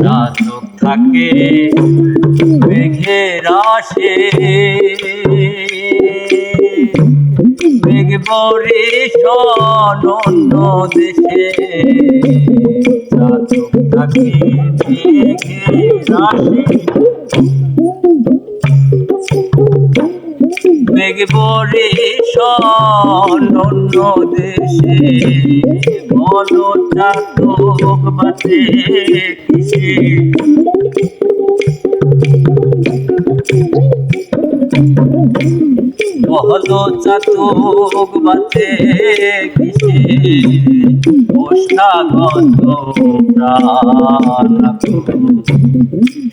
রাজক থাকে মেঘের আসে মেঘ বরে অন্য দেশে রাজক মেঘের আসে মেঘ বরে অন্য দেশে বলো চাতক বাতে কিসে? বহলো চাতক বাতে কিসে পোষাগত প্রাণ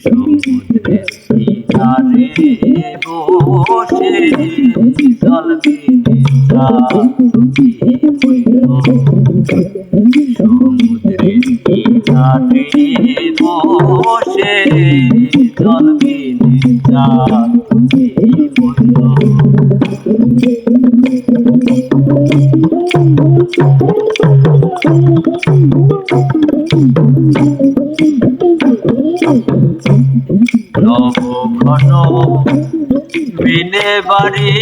সমুদ্রে কিনারে বসে জল সমুদ্রে কিনারে বসে জল বিনে নব ঘন বিনে বাড়ি।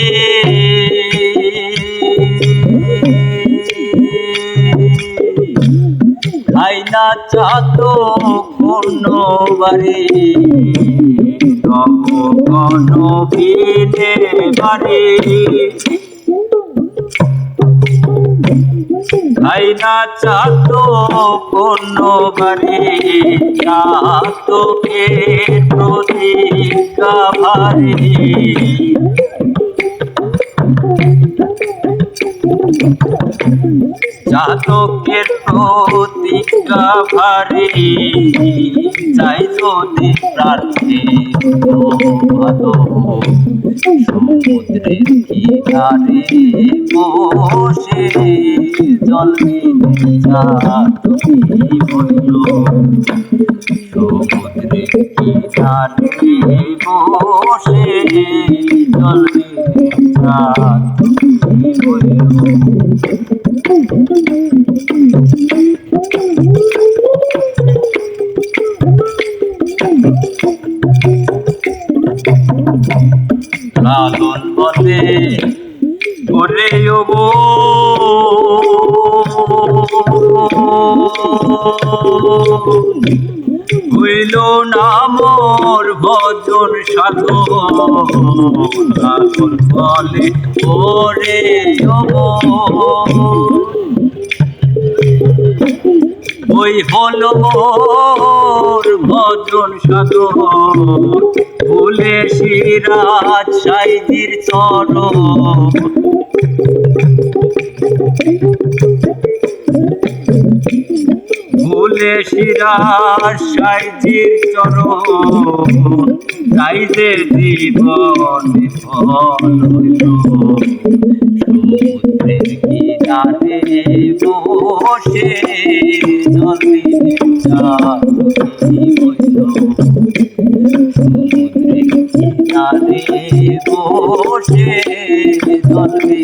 খাই না চাত কোন বাড়ি। নব বিনে বাড়ি। খাই চাতো কোনো বারে চাতকে প্রতিজ্ঞা ভারী। চাতকের প্রতিজ্ঞা ভারী। চাই যদি প্রার্থী সমুদ্রের কিনারে বসে জল তুমি বলল সমুদ্রের কিনারে বসে জল লালন বলে ওরে ওগো হইল না ভজন সাধন বলে ওরে ওগো ওই হলো মোর ভজন সাধন ভুলে শিরাজ সাইজির চরণ। সাইজির চরণ গাইতে জীবন ফল হইল সমুদ্রের কিনারে বসে জলে হইল সমুদ্রের কিনারে বসে জলে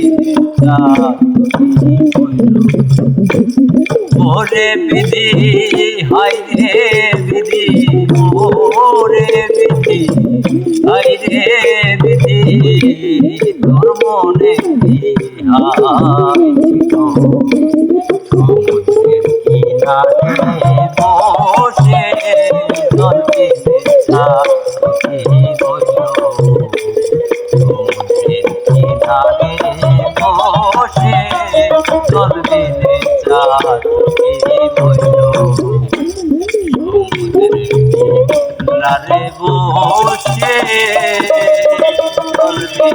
ওরে বিধি হাই রে বিধি মোরে বিধি হাই রে বিধি তোর মনে কি হাই জল বিনে